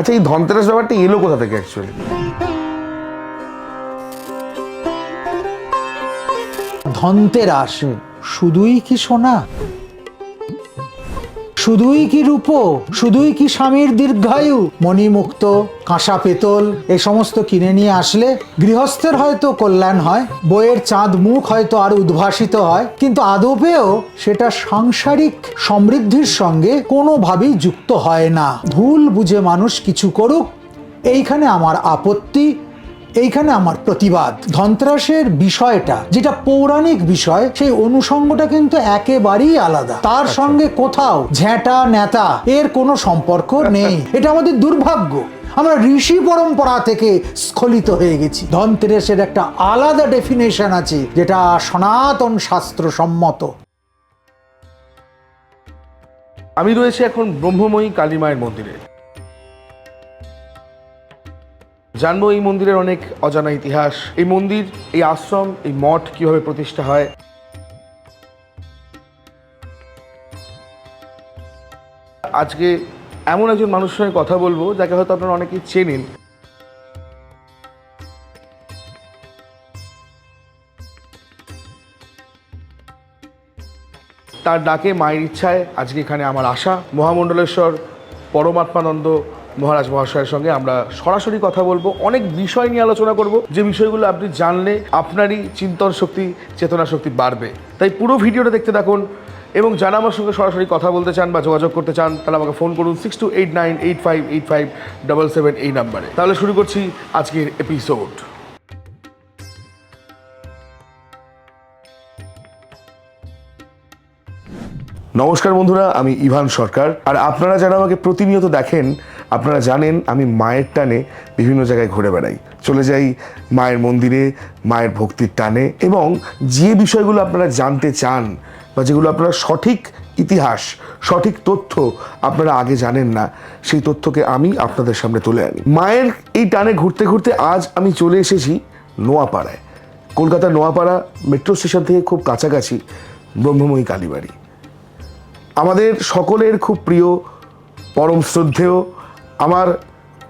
আচ্ছা এই ধনতেরাস ব্যাপারটা এলো কোথা থেকে অ্যাকচুয়ালি ধনতেরাস শুধুই কি সোনা? শুধুই কি রূপ? শুধুই কি স্বামীর দীর্ঘায়ু? মণিমুক্ত, কাঁসা পেতল, এ সমস্ত কিনে নিয়ে আসলে গৃহস্থের হয়তো কল্যাণ হয়, বইয়ের চাঁদ মুখ হয়তো আর উদ্ভাসিত হয়, কিন্তু আদপেও সেটা সাংসারিক সমৃদ্ধির সঙ্গে কোনোভাবেই যুক্ত হয় না। ভুল বুঝে মানুষ কিছু করুক, এইখানে আমার আপত্তি। এইখানে আমার প্রতিবাদ। ধনত্রাসের বিষয়টা যেটা পৌরাণিক বিষয় সেই অনুষঙ্গটা কিন্তু একেবারেই আলাদা। তার সঙ্গে কোথাও ঝ্যাঁটা নেতা এর কোনো সম্পর্ক নেই। এটা আমাদের দুর্ভাগ্য। আমরা ঋষি পরম্পরা থেকে স্খলিত হয়ে গেছি। ধনতেরাসের একটা আলাদা ডেফিনেশন আছে যেটা সনাতন শাস্ত্র সম্মত। আমি রয়েছে এখন ব্রহ্মময়ী কালী মায়ের মন্দিরে। জানব এই মন্দিরের অনেক অজানা ইতিহাস, এই মন্দির, এই আশ্রম, এই মঠ কীভাবে প্রতিষ্ঠা হয়। আজকে এমন একজন মানুষের সঙ্গে কথা বলব, যাকে হয়তো আপনারা অনেকেই চেনেন। তার ডাকে মায়ের ইচ্ছায় আজকে এখানে আমার আশা, মহামণ্ডলেশ্বর পরমাত্মানন্দ মহারাজ মহাশয়ের সঙ্গে আমরা সরাসরি কথা বলব, অনেক বিষয় নিয়ে আলোচনা করব। যে বিষয়গুলো আপনি জানলে আপনারই চিন্তন শক্তি, চেতনা শক্তি বাড়বে। তাই পুরো ভিডিওটা দেখতে থাকুন এবং যারা আমার সঙ্গে সরাসরি কথা বলতে চান বা যোগাযোগ করতে চান তাহলে আমাকে ফোন করুন six two eight nine eight five eight five double seven এই নাম্বারে। তাহলে শুরু করছি আজকের এপিসোড নমস্কার বন্ধুরা, আমি ইভান সরকার। আর আপনারা যারা আমাকে প্রতিনিয়ত দেখেন আপনারা জানেন, আমি মায়ের টানে বিভিন্ন জায়গায় ঘুরে বেড়াই। চলে যাই মায়ের মন্দিরে, মায়ের ভক্তির টানে এবং যে বিষয়গুলো আপনারা জানতে চান বা যেগুলো আপনারা সঠিক ইতিহাস, সঠিক তথ্য আপনারা আগে জানেন না, সেই তথ্যকে আমি আপনাদের সামনে তুলে আনি। মায়ের এই টানে ঘুরতে ঘুরতে আজ আমি চলে এসেছি নোয়াপাড়ায়। কলকাতা নোয়াপাড়া মেট্রো স্টেশন থেকে খুব কাছাকাছি ব্রহ্মময়ী কালীবাড়ি। আমাদের সকলের খুব প্রিয়, পরম শ্রদ্ধেয় আমার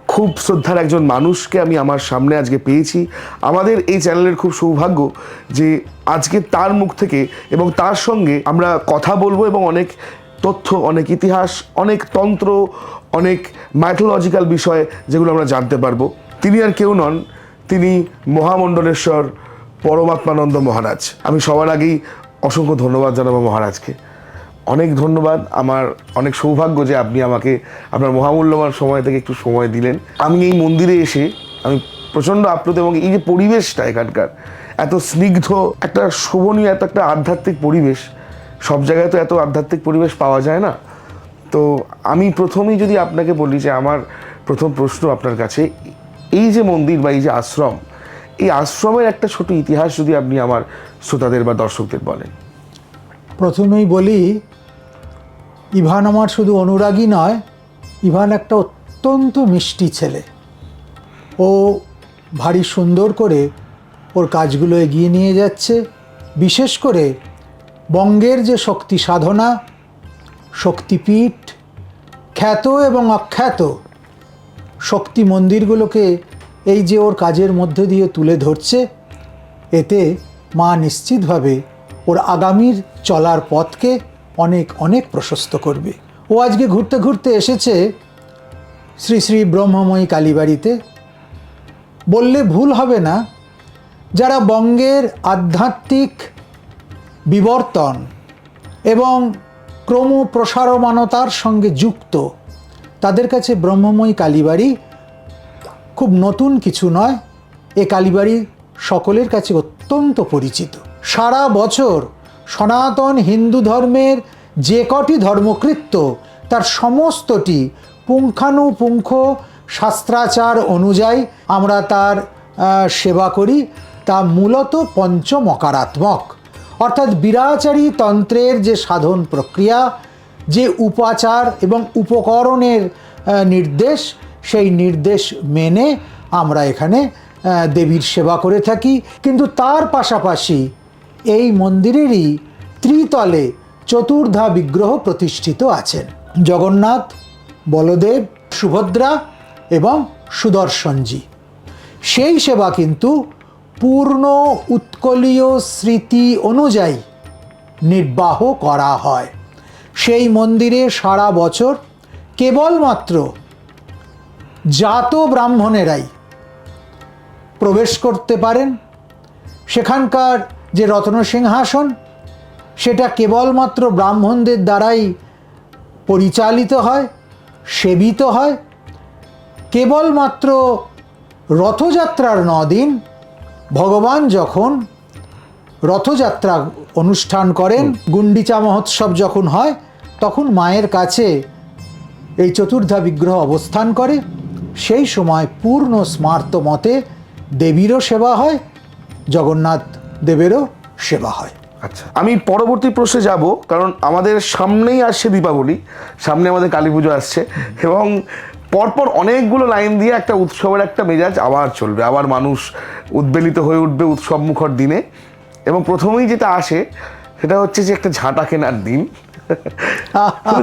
খুব শ্রদ্ধার একজন মানুষকে আমি আমার সামনে আজকে পেয়েছি। আমাদের এই চ্যানেলের খুব সৌভাগ্য যে আজকে তার মুখ থেকে এবং তার সঙ্গে আমরা কথা বলব এবং অনেক তথ্য, অনেক ইতিহাস, অনেক তন্ত্র, অনেক মাইথোলজিক্যাল বিষয় যেগুলো আমরা জানতে পারব। তিনি আর কেউ নন, তিনি মহামণ্ডলেশ্বর পরমাত্মানন্দ মহারাজ। আমি সবার আগেই অসংখ্য ধন্যবাদ জানাব মহারাজকে। অনেক ধন্যবাদ। আমার অনেক সৌভাগ্য যে আপনি আমাকে আপনার মহামূল্যবান সময় থেকে একটু সময় দিলেন। আমি এই মন্দিরে এসে আমি প্রচণ্ড আপ্লুত এবং এই যে পরিবেশটা এখানকার, এত স্নিগ্ধ, একটা শোভনীয়, এত একটা আধ্যাত্মিক পরিবেশ, সব জায়গায় তো এত আধ্যাত্মিক পরিবেশ পাওয়া যায় না। তো আমি প্রথমেই যদি আপনাকে বলি যে আমার প্রথম প্রশ্ন আপনার কাছে, এই যে মন্দির বা এই যে আশ্রম, এই আশ্রমের একটা ছোট ইতিহাস যদি আপনি আমার শ্রোতাদের বা দর্শকদের বলেন। প্রথমেই বলি, ইভান আমার শুধু অনুরাগী নয়, ইভান একটা অত্যন্ত মিষ্টি ছেলে। ও ভারী সুন্দর করে ওর কাজগুলো এগিয়ে নিয়ে যাচ্ছে, বিশেষ করে বঙ্গের যে শক্তি সাধনা, শক্তিপীঠ, খ্যাত এবং অখ্যাত শক্তি মন্দিরগুলোকে এই যে ওর কাজের মধ্যে দিয়ে তুলে ধরছে, এতে মা নিশ্চিতভাবে ওর আগামীর চলার পথকে অনেক অনেক প্রশস্ত করবে। ও আজকে ঘুরতে ঘুরতে এসেছে শ্রী শ্রী ব্রহ্মময়ী কালীবাড়িতে। বললে ভুল হবে না, যারা বঙ্গের আধ্যাত্মিক বিবর্তন এবং ক্রম প্রসারমানতার সঙ্গে যুক্ত, তাদের কাছে ব্রহ্মময়ী কালীবাড়ি খুব নতুন কিছু নয়। এ কালীবাড়ি সকলের কাছে অত্যন্ত পরিচিত। সারা বছর সনাতন হিন্দু ধর্মের যে কটি ধর্মকৃত্য, তার সমস্তটি পুঙ্খানুপুঙ্খ শাস্ত্রাচার অনুযায়ী আমরা তার সেবা করি। তা মূলত পঞ্চমকারাত্মক। অর্থাৎ বিরাচারী তন্ত্রের যে সাধন প্রক্রিয়া, যে উপাচার এবং উপকরণের নির্দেশ, সেই নির্দেশ মেনে আমরা এখানে দেবীর সেবা করে থাকি। কিন্তু তার পাশাপাশি এই মন্দিরেরই ত্রিতলে চতুর্ধা বিগ্রহ প্রতিষ্ঠিত আছেন। জগন্নাথ, বলদেব, সুভদ্রা এবং সুদর্শনজি। সেই সেবা কিন্তু পূর্ণ উৎকলীয় স্মৃতি অনুযায়ী নির্বাহ করা হয়। সেই মন্দিরে সারা বছর কেবলমাত্র জাত ব্রাহ্মণেরাই প্রবেশ করতে পারেন। সেখানকার যে রত্ন সিংহাসন সেটা কেবলমাত্র ব্রাহ্মণদের দ্বারাই পরিচালিত হয় সেবিত হয়। কেবলমাত্র রথযাত্রার দিন ভগবান যখন রথযাত্রা অনুষ্ঠান করেন গুন্ডিচা মহোৎসব যখন হয় তখন মায়ের কাছে এই চতুর্ধা বিগ্রহ অবস্থান করে। সেই সময় পূর্ণ স্মার্ত মতে দেবীরও সেবা হয় জগন্নাথ দেবেরও সেবা হয়। আচ্ছা আমি পরবর্তী প্রশ্নে যাব কারণ আমাদের সামনেই আসছে দীপাবলি সামনে আমাদের কালী পুজো আসছে এবং পরপর অনেকগুলো লাইন দিয়ে একটা উৎসবের একটা মেজাজ আবার চলবে আবার মানুষ উদ্বেলিত হয়ে উঠবে উৎসব মুখর দিনে এবং প্রথমেই যেটা আসে সেটা হচ্ছে যে একটা ঝাঁটা কেনার দিন।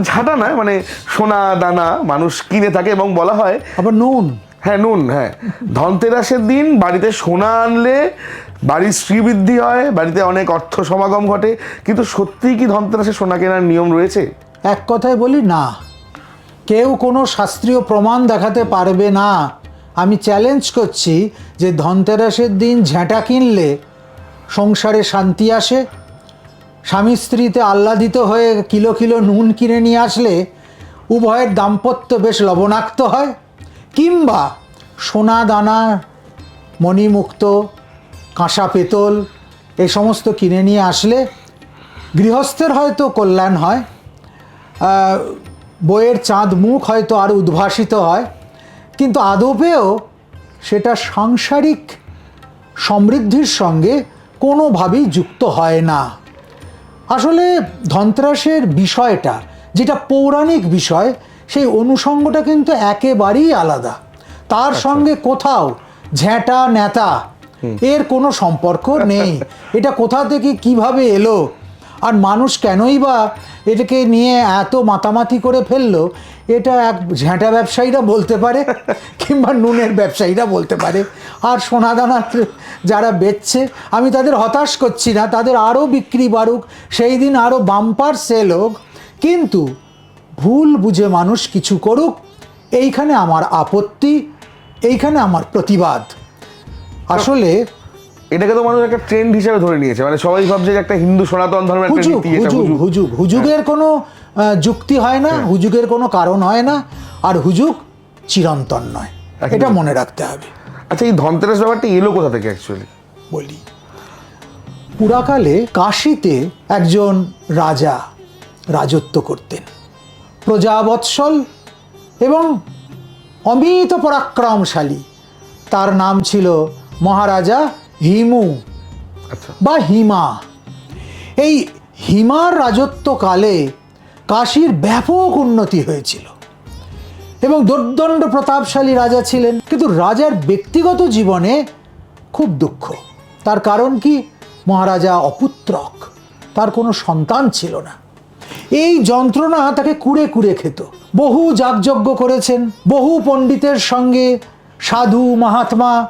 ঝাঁটা নয় মানে সোনা দানা মানুষ কিনে থাকে এবং বলা হয় আবার নুন। হ্যাঁ নুন হ্যাঁ। ধনতেরাসের দিন বাড়িতে সোনা আনলে বাড়ির শ্রীবৃদ্ধি হয়, বাড়িতে অনেক অর্থ সমাগম ঘটে, কিন্তু সত্যিই কি ধনতেরাসে সোনা কেনার নিয়ম রয়েছে? এক কথায় বলি, না। কেউ কোনো শাস্ত্রীয় প্রমাণ দেখাতে পারবে না। আমি চ্যালেঞ্জ করছি যে ধনতেরাসের দিন ঝ্যাঁটা কিনলে সংসারে শান্তি আসে? স্বামী স্ত্রীতে আহ্লাদিত হয়ে কিলো কিলো নুন কিনে নিয়ে আসলে উভয়ের দাম্পত্য বেশ লবণাক্ত হয়? কিংবা সোনা দানা মণিমুক্ত কাঁসা পেতল এই সমস্ত কিনে নিয়ে আসলে গৃহস্থের হয়তো কল্যাণ হয়। বইয়ের চাঁদ মুখ হয়তো আরও উদ্ভাসিত হয়। কিন্তু আদপেও সেটা সাংসারিক সমৃদ্ধির সঙ্গে কোনোভাবেই যুক্ত হয় না। আসলে ধনত্রাসের বিষয়টা যেটা পৌরাণিক বিষয় সেই অনুষঙ্গটা কিন্তু একেবারেই আলাদা। তার সঙ্গে কোথাও ঝ্যাঁটা নেতা এর কোনো সম্পর্ক নেই। এটা কোথা থেকে কীভাবে এলো? আর মানুষ কেনই বা এটাকে নিয়ে এত মাতামাতি করে ফেলল? এটা এক ঝ্যাঁটা ব্যবসায়ীরা বলতে পারে, কিংবা নুনের ব্যবসায়ীরা বলতে পারে। আর সোনাদানা যারা বেচছে, আমি তাদের হতাশ করছি না, তাদের আরও বিক্রি বাড়ুক, সেই দিন আরও বাম্পার সেল হোক। কিন্তু ভুল বুঝে মানুষ কিছু করুক, এইখানে আমার আপত্তি, এইখানে আমার প্রতিবাদ। আসলে এটাকে তো মানুষ একটা ট্রেন্ড হিসেবে ধরে নিয়েছে। মানে সবাই ভাবছে যে একটা হিন্দু সনাতন ধর্মের একটা হুজুগ হুজুগ হুজুগ। হুজুগ। হুজুগের কোনো যুক্তি হয় না হুজুগের কোনো কারণ হয় না আর হুজুগ চিরন্তন নয়। এটা মনে রাখতে হবে। আচ্ছা এই ধনতেরাস ব্যাপারটা এলো কোথা থেকে অ্যাকচুয়ালি বলি। পুরাকালে কাশিতে একজন রাজা রাজত্ব করতেন। প্রজাবৎসল এবং অমিত পরাক্রমশালী। তার নাম ছিল মহারাজা হিমু আচ্ছা। বা হিমা। এই হিমার রাজত্বকালে কাশীর ব্যাপক উন্নতি হয়েছিল এবং দুর্দণ্ড প্রতাপশালী রাজা ছিলেন। কিন্তু রাজার ব্যক্তিগত জীবনে খুব দুঃখ। তার কারণ কি? মহারাজা অপুত্রক। তার কোনো সন্তান ছিল না। এই যন্ত্রণা তাকে কুড়ে কুড়ে খেত। বহু যাগযজ্ঞ করেছেন বহু পণ্ডিতের সঙ্গে সাধু মহাত্মা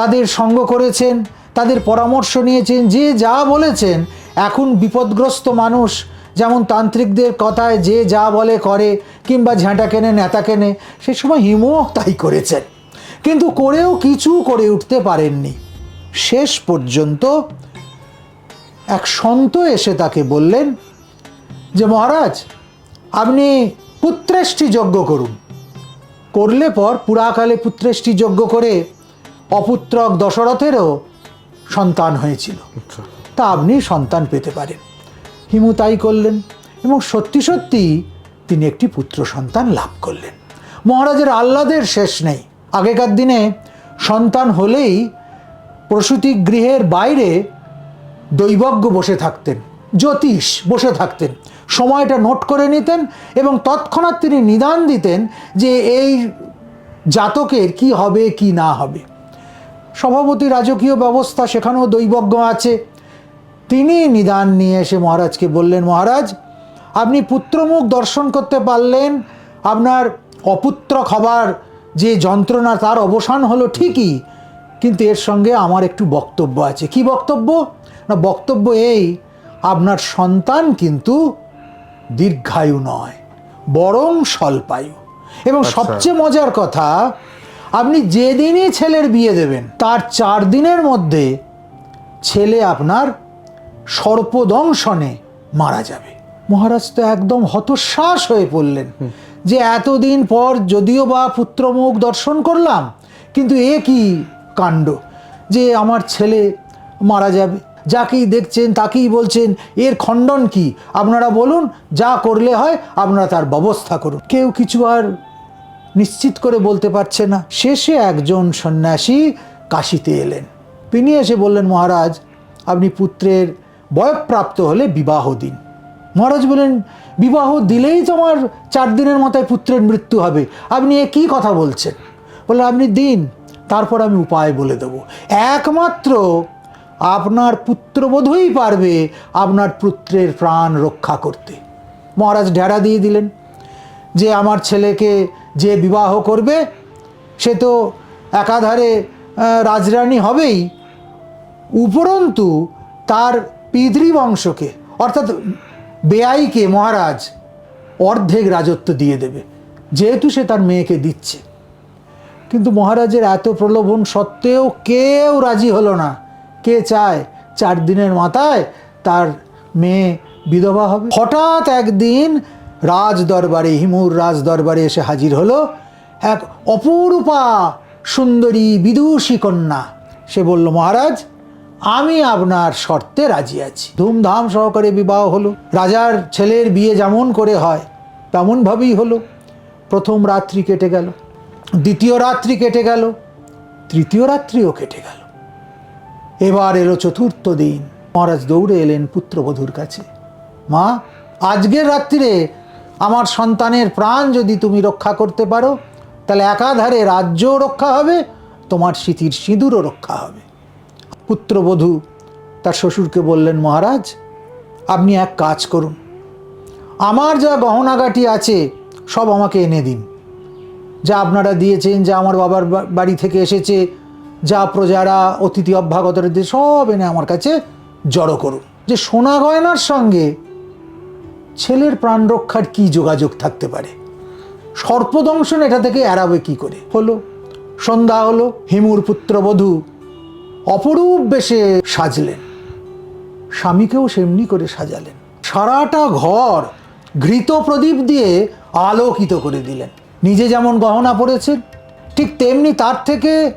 তাদের সঙ্গ করেছেন, তাদের পরামর্শ নিয়েছেন, যে যা বলেছেন, এখন বিপদগ্রস্ত মানুষ, যেমন তান্ত্রিকদের কথায় যে যা বলে করে, কিংবা ঝাঁটা কেনে, নেতা কেনে, সে সময় হিমও তাই করেছেন। কিন্তু করেও কিছু করে উঠতে পারেননি। শেষ পর্যন্ত এক সন্ত এসে তাকে বললেন যে, মহারাজ, আপনি পুত্রেষ্টি যজ্ঞ করুন। করলে পর পুরাকালে পুত্রেষ্টি যজ্ঞ করে অপুত্রক দশরথেরও সন্তান হয়েছিল। আচ্ছা। তা আপনি সন্তান পেতে পারেন। হিমু তাই করলেন এবং সত্যি সত্যি তিনি একটি পুত্র সন্তান লাভ করলেন। মহারাজের আহ্লাদের শেষ নেই। আগেকার দিনে সন্তান হলেই প্রসূতি গৃহের বাইরে দৈবজ্ঞ বসে থাকতেন জ্যোতিষ বসে থাকতেন সময়টা নোট করে নিতেন এবং তৎক্ষণাৎ তিনি নিদান দিতেন যে এই জাতকের কি হবে কি না হবে। সভাপতি রাজকীয় ব্যবস্থা সেখানেও দৈবজ্ঞ আছে। তিনি নিদান নিয়ে এসে মহারাজকে বললেন মহারাজ আপনি পুত্রমুখ দর্শন করতে পারলেন। আপনার অপুত্রক হবার যে যন্ত্রণা তার অবসান হলো ঠিকই। কিন্তু এর সঙ্গে আমার একটু বক্তব্য আছে। কি বক্তব্য? না বক্তব্য এই আপনার সন্তান কিন্তু দীর্ঘায়ু নয় বরং স্বল্পায়ু। এবং আচ্ছা। সবচেয়ে মজার কথা আপনি যেদিনই ছেলের বিয়ে দেবেন তার চার দিনের মধ্যে ছেলে আপনার সর্পদংশনে মারা যাবে। মহারাজ তো একদম হতশ্বাস হয়ে পড়লেন যে এতদিন পর যদিও বা পুত্রমুখ দর্শন করলাম কিন্তু এ কি কাণ্ড? যে আমার ছেলে মারা যাবে যাকেই দেখছেন তাকেই বলছেন এর খণ্ডন কি? আপনারা বলুন যা করলে হয় আপনারা তার ব্যবস্থা করুন। কেউ কিছু আর নিশ্চিত করে বলতে পারছে না। শেষে একজন সন্ন্যাসী কাশিতে এলেন। তিনি এসে বললেন, মহারাজ, আপনি পুত্রের বয়প্রাপ্ত হলে বিবাহ দিন। মহারাজ বলেন বিবাহ দিলেই তো আমার চার দিনের মাথায় পুত্রের মৃত্যু হবে। আপনি এ কী কথা বলছেন? বললেন, আপনি দিন, তারপর আমি উপায় বলে দেব। একমাত্র আপনার পুত্রবধূই পারবে আপনার পুত্রের প্রাণ রক্ষা করতে। মহারাজ ঢেড়া দিয়ে দিলেন যে, আমার ছেলেকে যে বিবাহ করবে, সে তো একাধারে রাজরানী হবেই। উপরন্তু তার পিতৃবংশকে, অর্থাৎ বেআইকে মহারাজ অর্ধেক রাজত্ব দিয়ে দেবে, যেহেতু সে তার মেয়েকে দিচ্ছে। কিন্তু মহারাজের এত প্রলোভন সত্ত্বেও কেউ রাজি হলো না। কে চায়? চার দিনের মাথায় তার মেয়ে বিধবা হবে। হঠাৎ একদিন রাজ দরবারে হিমুর রাজ দরবারে এসে হাজির হলো এক অপরূপা সুন্দরী বিদুষী কন্যা। সে বলল, মহারাজ, আমি আপনার শর্তে রাজি আছি। ধুমধাম সহকারে বিবাহ হলো। রাজার ছেলের বিয়ে যেমন করে হয়, তেমনভাবেই হলো। প্রথম রাত্রি কেটে গেল, দ্বিতীয় রাত্রি কেটে গেল, তৃতীয় রাত্রিও কেটে গেল। এবার এলো চতুর্থ দিন। মহারাজ দৌড়ে এলেন পুত্রবধূর কাছে। মা, আজকের রাত্রিরে আমার সন্তানের প্রাণ যদি তুমি রক্ষা করতে পারো, তাহলে একাধারে রাজ্যও রক্ষা হবে, তোমার স্মৃতির সিঁদুরও রক্ষা হবে। পুত্রবধূ, তার শ্বশুরকে বললেন, মহারাজ, আপনি এক কাজ করুন। আমার যা গহনাগাটি আছে, সব আমাকে এনে দিন। যা আপনারা দিয়েছেন, যা আমার বাবার বাড়ি থেকে এসেছে, যা প্রজারা, অতিথি অভ্যাগতরা দিয়ে সব এনে আমার কাছে জড়ো করুন। যে সোনা গয়নার সঙ্গে ছেলের প্রাণ রক্ষার কি যোগাযোগ থাকতে পারে? সর্পদংশন এটা থেকে এড়াবে কি করে? হলো, সন্ধ্যা হলো, হিমুর পুত্রবধূ অপরূপ বেশে সাজলেন। স্বামীকেও সেমনি করে সাজালেন। সারাটা ঘর ঘৃত প্রদীপ দিয়ে আলোকিত করে দিলেন। নিজে যেমন গহনা পরেছেন, ঠিক তেমনি তার থেকে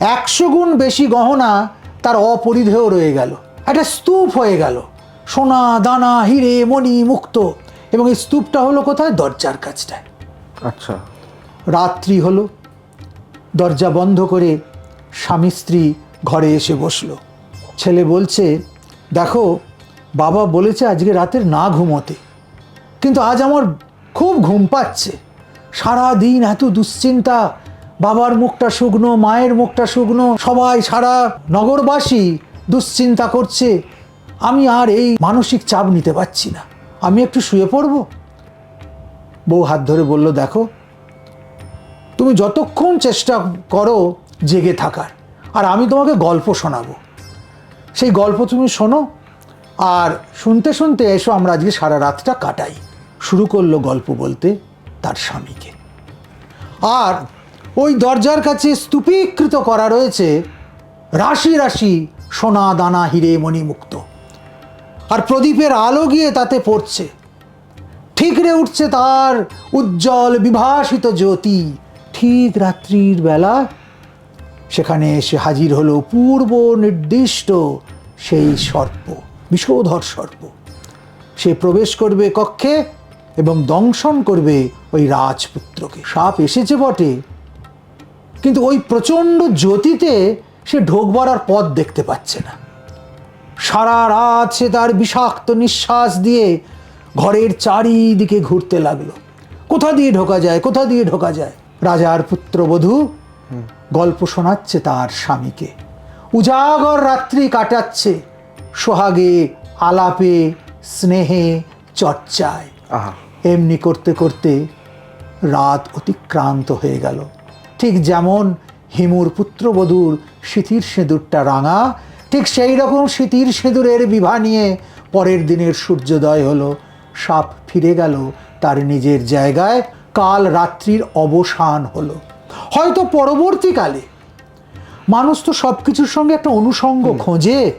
একশো গুণ বেশি গহনা তার অপরিধেয় রয়ে গেল। একটা স্তূপ হয়ে গেল। সোনা দানা হিরে মণি মুক্ত। এবং এই স্তূপটা হলো কোথায়? দরজার কাছটায়। আচ্ছা। রাত্রি হলো। দরজা বন্ধ করে স্বামী স্ত্রী ঘরে এসে বসল। ছেলে বলছে দেখো বাবা বলেছে আজকে রাতের না ঘুমোতে। কিন্তু আজ আমার খুব ঘুম পাচ্ছে। সারা দিন এত দুশ্চিন্তা। বাবার মুখটা শুকনো মায়ের মুখটা শুকনো। সবাই সারা নগরবাসী দুশ্চিন্তা করছে। আমি আর এই মানসিক চাপ নিতে পারছি না। আমি একটু শুয়ে পড়ব? বউ হাত ধরে বলল, দেখো, তুমি যতক্ষণ চেষ্টা করো জেগে থাকার, আর আমি তোমাকে গল্প শোনাবো। সেই গল্প তুমি শোনো, আর শুনতে শুনতে এসো, আমরা আজকে সারা রাতটা কাটাই। শুরু করল গল্প বলতে তার স্বামীকে। আর ওই দরজার কাছে স্তূপীকৃত করা রয়েছে, রাশি রাশি সোনা দানা হিরে মণিমুক্ত। আর প্রদীপের আলো গিয়ে তাতে পড়ছে। ঠিকরে উঠছে তার উজ্জ্বল বিভাসিত জ্যোতি। ঠিক রাত্রির বেলা সেখানে এসে হাজির হলো পূর্ব নির্দিষ্ট সেই সর্প বিষধর সর্প। সে প্রবেশ করবে কক্ষে এবং দংশন করবে ওই রাজপুত্রকে। সাপ এসেছে বটে, কিন্তু ওই প্রচণ্ড জ্যোতিতে সে ঢোকবার আর পথ দেখতে পাচ্ছে না। সারা রাত সে তার বিষাক্ত নিঃশ্বাস দিয়ে ঘরের চারিদিকে ঘুরতে লাগল। কোথা দিয়ে ঢোকা যায় কোথা দিয়ে ঢোকা যায়? রাজার পুত্রবধূ গল্প শোনাচ্ছে তার স্বামীকে। উজাগর রাত্রি কাটাচ্ছে সোহাগে আলাপে স্নেহে চর্চায়। এমনি করতে করতে রাত অতিক্রান্ত হয়ে গেল। ঠিক যেমন হিমুর পুত্রবধূর সিথির সিঁদুরটা রাঙা ঠিক সেই রকম সিথির সিঁদুরের বিভা নিয়ে পরের দিনের সূর্যোদয় হলো। সাপ ফিরে গেল তার নিজের জায়গায় কাল রাত্রির অবসান হলো। হয়তো পরবর্তীকালে। মানুষ তো সব কিছুর সঙ্গে একটা অনুষঙ্গ খোঁজে।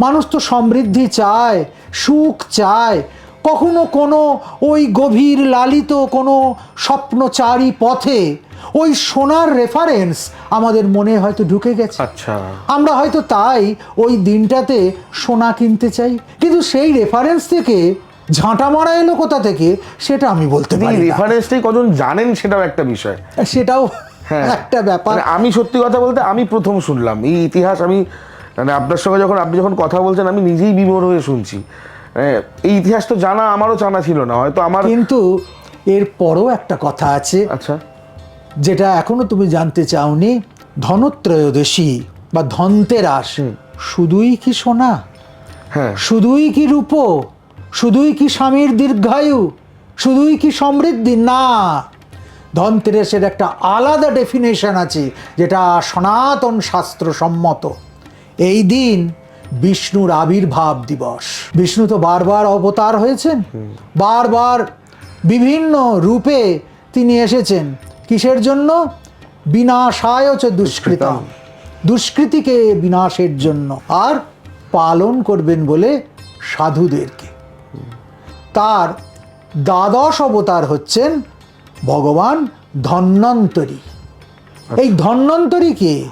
মানুষ তো সমৃদ্ধি চায় সুখ চায়। কখনো কোনো ওই গভীর লালিত কোনো স্বপ্নচারী পথে ওই সোনার রেফারেন্স আমাদের মনে হয়তো ঢুকে গেছে। আচ্ছা। আমরা হয়তো তাই ওই দিনটাতে সোনা কিনতে চাই কিন্তু সেই রেফারেন্স থেকে ঝাঁটা মারা এলো কোথা থেকে সেটা আমি বলতে পারি। রেফারেন্সটাই কজন জানেন সেটাও একটা বিষয়। সেটাও হ্যাঁ। একটা ব্যাপার। মানে আমি সত্যি কথা বলতে আমি প্রথম শুনলাম এই ইতিহাস আমি মানে আপনার সঙ্গে যখন আপনি যখন কথা বলছেন আমি নিজেই বিভোর হয়ে শুনছি। এই ইতিহাস তো জানা আমারও জানা ছিল না হয়তো আমার কিন্তু এরপরও একটা কথা আছে। আচ্ছা। যেটা এখনও তুমি জানতে চাওনি ধনত্রয়োদশী বা ধনতেরাস শুধুই কি সোনা? হ্যাঁ। শুধুই কি রূপ? শুধুই কি স্বামীর দীর্ঘায়ু? শুধুই কি সমৃদ্ধি? না। ধনতেরাসের একটা আলাদা ডেফিনেশন আছে যেটা সনাতন শাস্ত্র সম্মত এই দিন বিষ্ণুর আবির্ভাব দিবস। বিষ্ণু তো বারবার অবতার হয়েছেন। বারবার বিভিন্ন রূপে তিনি এসেছেন। কিসের জন্য? বিনাশায় চ দুষ্কৃতম। দুষ্কৃতিকে বিনাশের জন্য আর পালন করবেন বলে সাধুদেরকে। তার দ্বাদশ অবতার হচ্ছেন ভগবান ধন্বন্তরী। এই ধন্বন্তরী কে?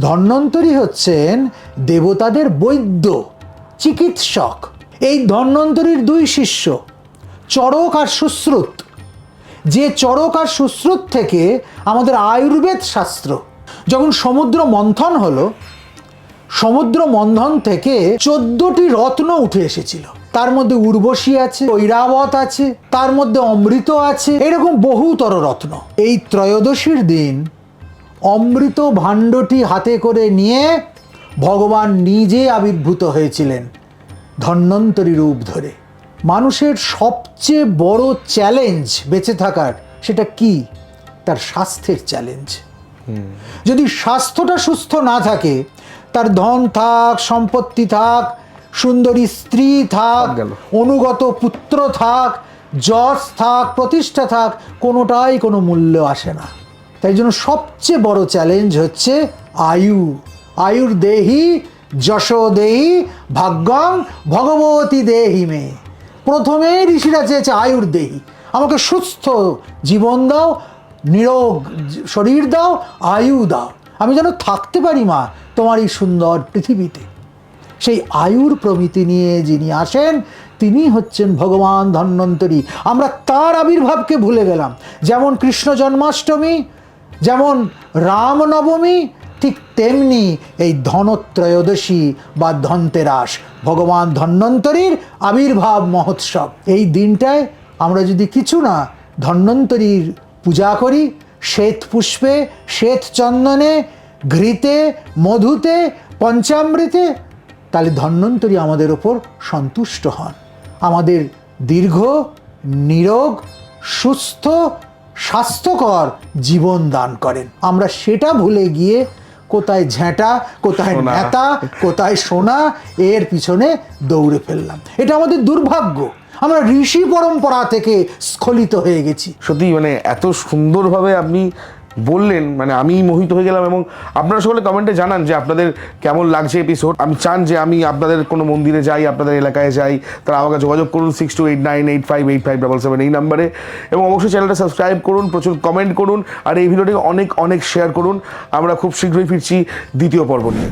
ধন্বন্তরী হচ্ছেন দেবতাদের বৈদ্য চিকিৎসক। এই ধন্বন্তরীর দুই শিষ্য চরক আর সুশ্রুত। যে চরক আর সুশ্রুত থেকে আমাদের আয়ুর্বেদ শাস্ত্র। যখন সমুদ্র মন্থন হলো, সমুদ্র মন্থন থেকে চোদ্দটি রত্ন উঠে এসেছিল। তার মধ্যে উর্বশী আছে, ঐরাবত আছে, তার মধ্যে অমৃত আছে, এরকম বহুতর রত্ন। এই ত্রয়োদশীর দিন অমৃত ভাণ্ডটি হাতে করে নিয়ে ভগবান নিজে আবির্ভূত হয়েছিলেন ধন্বন্তরী রূপ ধরে। মানুষের সবচেয়ে বড় চ্যালেঞ্জ বেঁচে থাকার সেটা কি? তার স্বাস্থ্যের চ্যালেঞ্জ যদি স্বাস্থ্যটা সুস্থ না থাকে তার ধন থাক সম্পত্তি থাক সুন্দরী স্ত্রী থাক অনুগত পুত্র থাক যশ থাক প্রতিষ্ঠা থাক কোনোটাই কোনো মূল্য আসে না। তাই জন্য সবচেয়ে বড় চ্যালেঞ্জ হচ্ছে আয়ু। আয়ুর দেহি যশ দেহি ভাগ্যং ভগবতী দেহি মে। প্রথমে ঋষিরা চেয়েছে আয়ুর দেহি। আমাকে সুস্থ জীবন দাও, নিরোগ শরীর দাও, আয়ু দাও। আমি যেন থাকতে পারি, মা, তোমার এই সুন্দর পৃথিবীতে। সেই আয়ুর প্রমিতি নিয়ে যিনি আসেন, তিনি হচ্ছেন ভগবান ধন্বন্তরী। আমরা তার আবির্ভাবকে ভুলে গেলাম। যেমন কৃষ্ণ জন্মাষ্টমী, যেমন রামনবমী ঠিক তেমনি এই ধনত্রয়োদশী বা ধনতেরাস, ভগবান ধন্বন্তরীর আবির্ভাব মহোৎসব। এই দিনটায় আমরা যদি কিছু না ধন্বন্তরীর পূজা করি, শ্বেত পুষ্পে, শ্বেত চন্দনে, ঘৃতে, মধুতে, পঞ্চামৃতে, তাহলে ধন্বন্তরী আমাদের ওপর সন্তুষ্ট হন। আমাদের দীর্ঘ, নিরোগ, সুস্থ, স্বাস্থ্যকর জীবন দান করেন। আমরা সেটা ভুলে গিয়ে কোথায় ঝ্যাঁটা কোথায় নেতা কোথায় সোনা এর পিছনে দৌড়ে ফেললাম। এটা আমাদের দুর্ভাগ্য। আমরা ঋষি পরম্পরা থেকে স্খলিত হয়ে গেছি। সত্যি মানে এত সুন্দরভাবে আপনি বললেন মানে আমি মোহিত হয়ে গেলাম এবং আপনারা সকলে কমেন্টে জানান যে আপনাদের কেমন লাগছে এপিসোড আমি চান যে আমি আপনাদের কোনো মন্দিরে যাই, আপনাদের এলাকায় যাই, তারা আমাকে যোগাযোগ করুন six two eight nine eight five eight five double seven এই নাম্বারে। এবং অবশ্যই চ্যানেলটা সাবস্ক্রাইব করুন, প্রচুর কমেন্ট করুন, আর এই ভিডিওটিকে অনেক অনেক শেয়ার করুন। আমরা খুব শীঘ্রই ফিরছি দ্বিতীয় পর্ব নিয়ে।